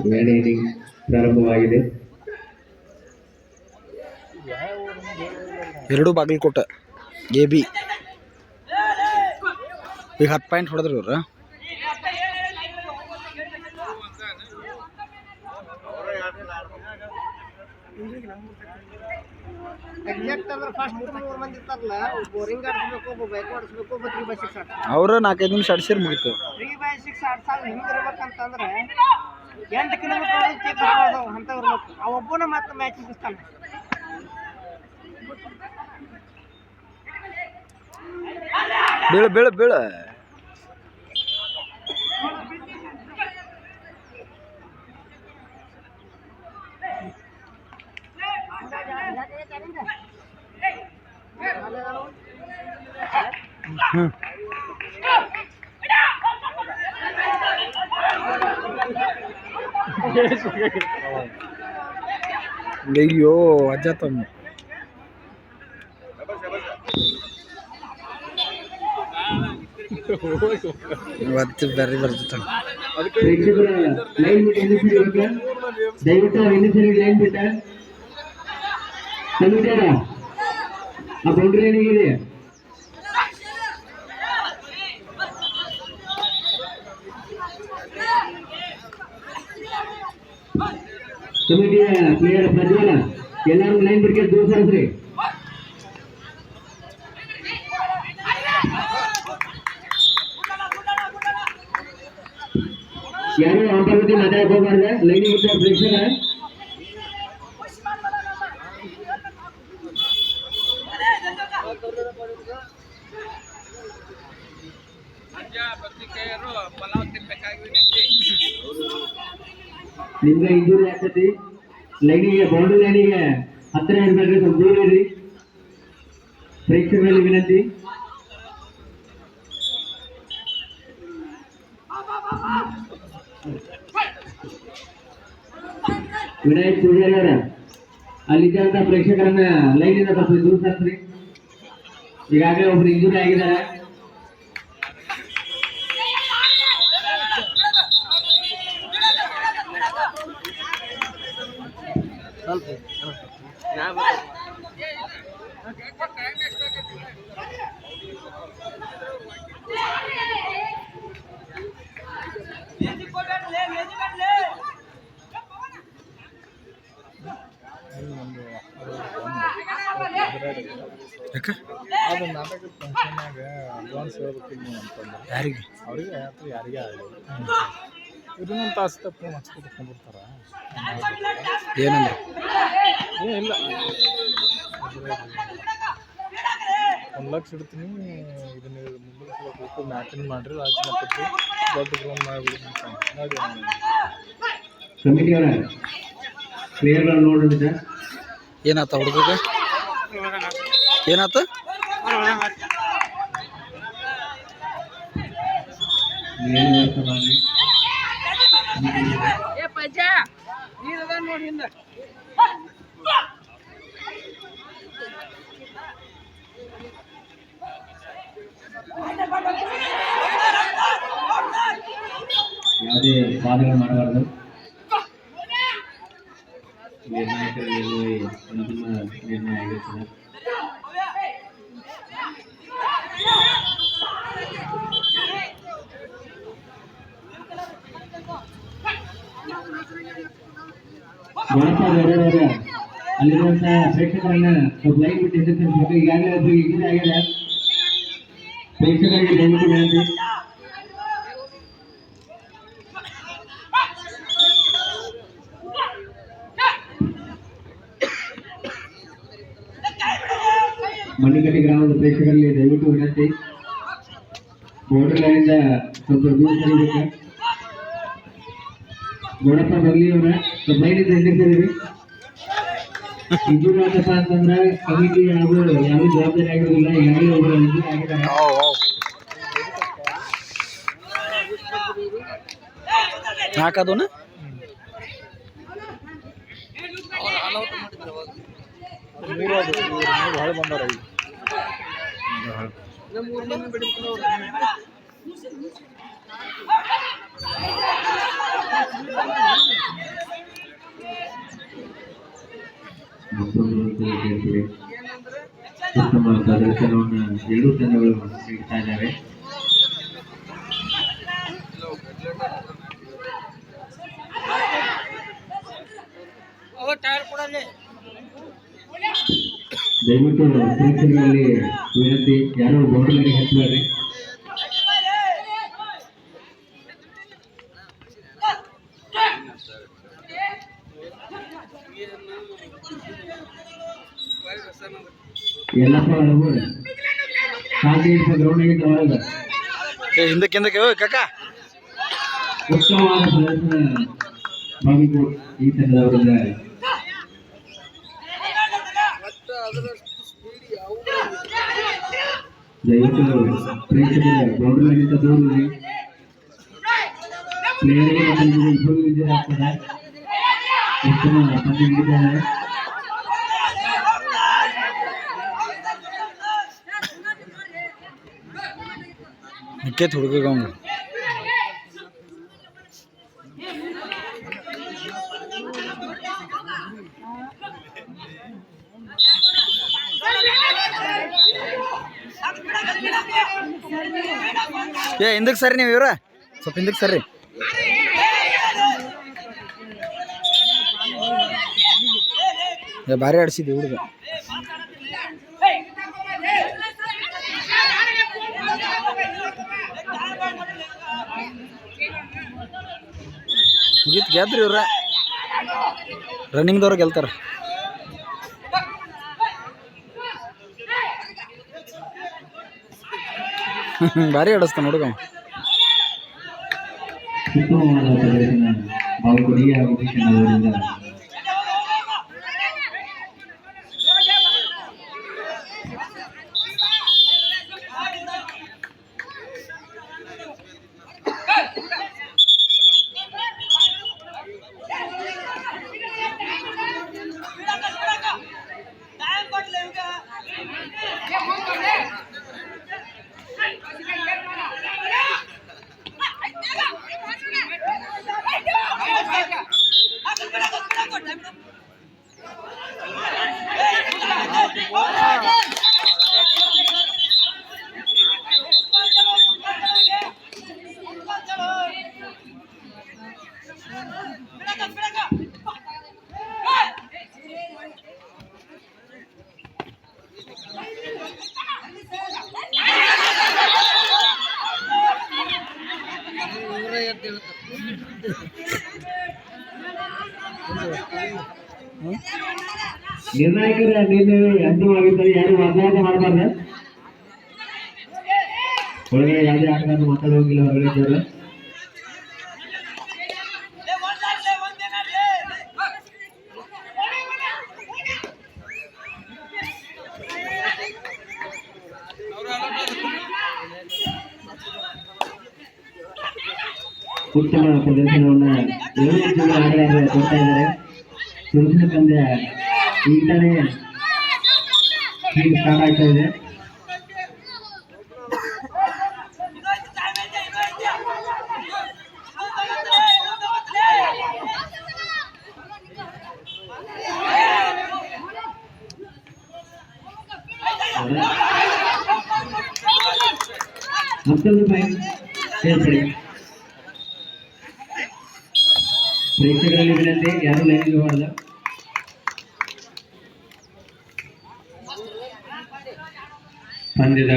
Inning ಪ್ರಾರಂಭವಾಗಿದೆ. ಎರಡು Bagalkot A B ಈಗ ಹತ್ತು ಪಾಯಿಂಟ್ ಹೊಡೆದ್ರಿ ಇವ್ರು. ಎಕ್ಸಾಕ್ಟ್ ಅಂದ್ರೆ ಫಸ್ಟ್ ಮೂರು ಮಂದಿ boring bike three by six ಅವ್ರು ನಾಲ್ಕೈದು ನಿಮಿಷ ಅಡ್ಸಿರ್ ಮುಗಿತು. ತ್ರೀ ಬೈ ಸಿಕ್ಸ್ ಎಂಟು ಕಿಲೋಮೀಟರ್ ಇರ್ಬೇಕು ಆ ಒಬ್ಬನ ಮತ್ತೆ ಮ್ಯಾಚ್ ಇಸ್ತಾನೆ ಬೀಳ ಬೀಳ ಬೀಳ. ಅಯ್ಯೋ ಅಜ್ಜ ತಮ್ಮ ಇವತ್ತು ಬರ್ರಿ ಇವಾಗ ದಯವಿಟ್ಟು ಬಿಟ್ಟ ಆ ಬೌಂಡ್ರಿ ಏನಿದೆ ಕಮಿಟಿಯ ಪ್ಲೇಯರ್ ಪ್ರಜ್ವಲ ಎಲ್ಲರೂ ಲೈನ್ ಬಿಡ್ಕೆ ದೂರ ಸರಿಸ್ರಿ. ಯಾರು ಬಗ್ಗೆ ಮಾತಾಡಕ್ ಹೋಗ್ಬಾರ್ದ? ಲೈನಿಗೆ ನಿಮ್ಗೆ ಇಂಜೂರಿ ಆಗ್ತೈತಿ? ಲೈನಿಗೆ, ಬೌಂಡ್ರಿ ಲೈನಿಗೆ ಹತ್ತಿರ ಇರ್ಬೇಕ್ರಿ ಸ್ವಲ್ಪ ದೂರ ಇರಿ. ಪ್ರೇಕ್ಷಕರಲ್ಲಿ ವಿನಂತಿ. ವಿನಾಯಕ್ ಪೂಜಾರಿ ಅವರ ಅಲ್ಲಿದ್ದಂತ ಪ್ರೇಕ್ಷಕರನ್ನ ಲೈನಿಂದ ಸ್ವಲ್ಪ ದೂರ ತರ್ಸ್ರಿ ಈಗಾಗಲೇ ಒಬ್ರು ಇಂಜೂರಿ ಆಗಿದ್ದಾರೆ. ಯಾಕೆ ಅದು ನಾಟಕದ ಫಂಕ್ಷನ್ನಾಗ ಅಡ್ವಾನ್ಸ್ ಹೇಳ್ಬೇಕಿಲ್ಲ ನೀವು ಅಂತಂದ್ರೆ ಯಾರಿಗೆ ಅವ್ರಿಗೆ ಅಥವಾ ಯಾರಿಗೆ ಆಗಲಿ ಇದನ್ನೊಂದು ತಾಸು ತಪ್ಪು ಹಚ್ಕೊಟ್ಟು ಕುಂದಿರ್ತಾರ ಏನಂದ್ರೆ? ಏ ಇಲ್ಲ. ಒಂದು ಲಕ್ಷ ಇಡ್ತೀನಿ ಇದನ್ನ ಮುಂದಕ್ಕೆ ಮ್ಯಾಟಿನ್ ಮಾಡಿರಿ ರಾಜಕೀಯ ದೊಡ್ಡ ಗ್ರೌಂಡ್ ಮಾಡಿಬಿಡಿ ಅಂತ ನೋಡಿ ಕಮಿಟಿಯವರ ಪ್ಲೇಯರ್ಗಳು ಏನಾತ ಹುಡುಗ ಏನಾತ? ಏನು ವ್ಯವಸ್ಥೆ ಯಾವುದೇ ವಾದಗಳು ಮಾಡಬಾರ್ದು. ನಿರ್ಣಾಯಕ ನಿರ್ಣಯ ಆಗಿರ್ತದೆ ಗೌರವರ ಅಲ್ಲಿರುವಂತ ಪ್ರೇಕ್ಷಕರನ್ನ ಸ್ವಲ್ಪ ಲೈನ್ ಬಿಟ್ಟು ಈಗಾಗಲೇ ಒಬ್ಬರು ಇಗಿದೆ ಆಗ್ಯದ ಪ್ರೇಕ್ಷಕರಿಗೆ ದಯವಿಟ್ಟು ವಿನಂತಿ. ಮಣ್ಣಿಗಟ್ಟಿ ಗ್ರಾಮದ ಪ್ರೇಕ್ಷಕರಲ್ಲಿ ದಯವಿಟ್ಟು ವಿನಂತಿ ಸ್ವಲ್ಪ ದೂರ ಸರಿಬೇಕು. ಗುಣಪ್ಪ ಬರಲಿ ಅವರ ಸ್ವಲ್ಪ ಲೈನಿಂದ ಎದುರಿಸಿದ್ರಿ ಇಂಜೂರಿ ಆತಪ್ಪ ಅಂತಂದ್ರೆ ಕಮಿಟಿ ಹಾಗೂ ಯಾರು ಜವಾಬ್ದಾರಿ ಆಗಿರೋದಿಲ್ಲ ಈಗಾಗಲೇ ಒಬ್ಬರು ಇಂಜೂರಿ ಆಗಿದ್ದಾರೆ ನಾಲ್ಕದನ ಮೂರು ಅದು ಮೂರು ಹೊಳೆ ಬಂದಾರ ಈಗ ನಮ್ಮ ಮೂರು ಮಂದಿ ಬಿಡ್ಬೇಕು ಮತ್ತೊಂದು ಅಂತ ಹೇಳ್ತೀವಿ ಉತ್ತಮ ಪ್ರದರ್ಶನವನ್ನು ಎರಡೂ ತಂಡಗಳು ನೀಡ್ತಾ ದಯವಿಟ್ಟು ಪ್ರೇಕ್ಷಕರಲ್ಲಿ ವಿನಂತಿ ಯಾರು ಬೋರ್ಡ್ಗಳಿಗೆ ಹಚ್ಚಬೇಡ್ರಿ ಎಲ್ಲಪ್ಪ ಶಾಂತಿ ಗ್ರೌಂಡಿಗೆ ಒಳಗೆ ಏ ಹಿಂದಕ್ಕೆ ಹಿಂದಕ್ಕೆ ಹೋಗಿ ಕಾಕ. ಉತ್ತಮವಾದ ಬಾವಿಕೋಟ್ ಈ ತಂಡದವರಿಂದ. ದಯವಿಟ್ಟು ಪ್ರೇಕ್ಷಕರ ದೂರ. ಪ್ಲೇಯರ್ಗೆ ಉತ್ತಮ ಪಂದ್ಯ ನೀಡಿದ್ದಾರೆ ನಿಕ್ಕೇತ್ ಹುಡುಗ ಅವ್ನು. ಏ ಹಿಂದಕ್ಕೆ ಸರಿ ನೀವು ಇವ್ರ? ಸ್ವಲ್ಪ ಹಿಂದಕ್ಕೆ ಸರಿ. ಭಾರಿ ಆಡ್ಸಿದ್ವಿ ಹುಡುಗ. ಮುಗೀತು ಗೆದ್ರಿ ಇವ್ರ. ರನ್ನಿಂಗ್ದವ್ರು ಗೆಲ್ತಾರ. ಭಾರಿ ಆಡಿಸ್ತಾನ ಹುಡುಗ ಅವ. ನಿರ್ಣಾಯಕರ ನಿರ್ಣಯ ಅಂತಿಮವಾಗಿದ್ದರೆ ಯಾರು ವಾಗ್ವಾದ ಮಾಡಬಾರ್ದು? ಒಳಗಡೆ ಯಾವುದೇ ಆಟಗಾರರು ಮಾತಾಡೋಗಿಲ್ಲ ಹೊರಗೆ ಹೊರಗಡೆ ಉತ್ತಮ ಪ್ರದರ್ಶನವನ್ನು ಎರಡು ಜಿಲ್ಲೆ ಆಟಗಾರರು ಕೊಡ್ತಾ ಇದ್ದಾರೆ. ಸುರುಸಿನ ಪಂದ್ಯ ಈಗಲೇ ಸ್ಟಾರ್ಟ್ ಆಗ್ತಾ ಇದೆ. ಮತ್ತೊಂದು ಪಾಯಿಂಟ್ ಪ್ರೇಕ್ಷಕರಲ್ಲಿ ವಿನಂತಿ ಯಾರು ಲೈನಿಗೆ ಮಾಡಿದ ಪಂದ್ಯದ